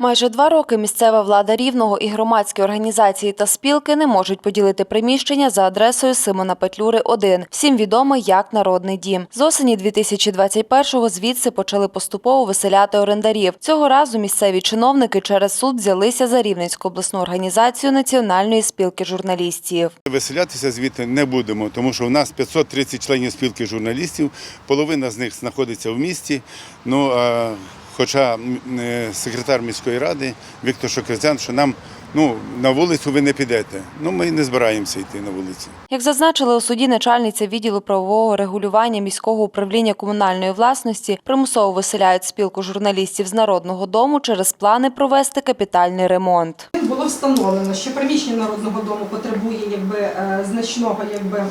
Майже два роки місцева влада Рівного і громадські організації та спілки не можуть поділити приміщення за адресою Симона Петлюри 1. Всім відомо як Народний дім. З осені 2021-го звідси почали поступово виселяти орендарів. Цього разу місцеві чиновники через суд взялися за Рівненську обласну організацію Національної спілки журналістів. Виселятися звідти не будемо, тому що у нас 530 членів спілки журналістів, половина з них знаходиться в місті. Ну, а, хоча е, секретар міської ради Віктор Шокрицян, що нам ну, на вулицю ви не підете. Ну, ми не збираємося йти на вулицю. Як зазначили у суді начальниця відділу правового регулювання міського управління комунальної власності, примусово виселяють спілку журналістів з народного дому через плани провести капітальний ремонт. Було встановлено, що приміщення народного дому потребує якби е, значного, якби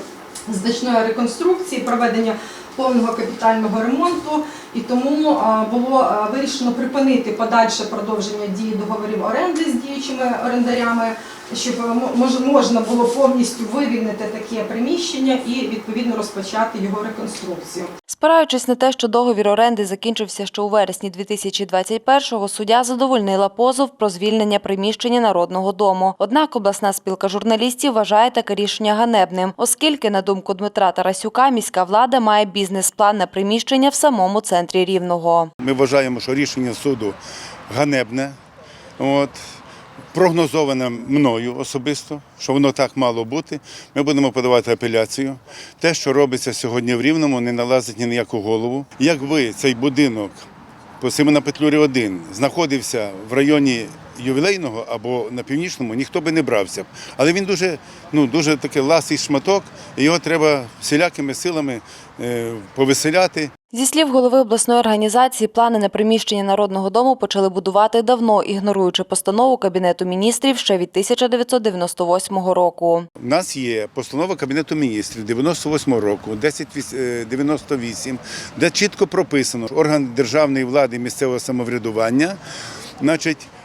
значної реконструкції, проведення повного капітального ремонту, і тому було вирішено припинити подальше продовження дії договорів оренди з діючими орендарями, щоб мо- можна було повністю вивільнити таке приміщення і відповідно розпочати його реконструкцію. Спираючись на те, що договір оренди закінчився ще у вересні 2021-го, суддя задовольнила позов про звільнення приміщення народного дому. Однак обласна спілка журналістів вважає таке рішення ганебним, оскільки, на думку Дмитра Тарасюка, міська влада має бізнес-план на приміщення в самому центрі Рівного. Ми вважаємо, що рішення суду ганебне, от, прогнозоване мною особисто, що воно так мало бути. Ми будемо подавати апеляцію. Те, що робиться сьогодні в Рівному, не налазить ні на яку голову. Якби цей будинок по Симона Петлюрі 1 знаходився в районі ювілейного або на північному, ніхто би не брався. Але він дуже, ну, дуже такий ласий шматок, і його треба всілякими силами е, повиселяти. Зі слів голови обласної організації, плани на приміщення народного дому почали будувати давно, ігноруючи постанову Кабінету міністрів ще від 1998 року. У нас є постанова Кабінету міністрів 98 року, 1098, де чітко прописано, що орган державної влади і місцевого самоврядування значить, е,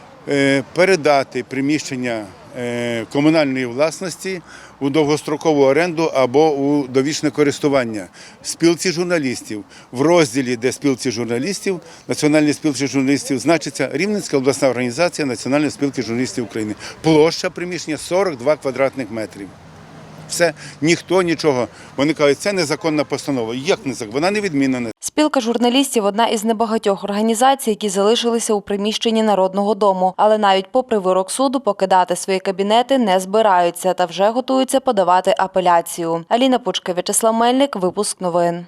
передати приміщення е, комунальної власності у довгострокову оренду або у довічне користування спілці журналістів. В розділі, де спілці журналістів, Національної спілки журналістів, значиться Рівненська обласна організація Національної спілки журналістів України. Площа приміщення 42 квадратних метрів. Все, ніхто нічого. Вони кажуть, це незаконна постанова. Як незаконна? Вона не відмінена. Спілка журналістів одна із небагатьох організацій, які залишилися у приміщенні народного дому. Але навіть попри вирок суду покидати свої кабінети не збираються та вже готуються подавати апеляцію. Аліна Пучка, В'ячеслав Мельник, випуск новин.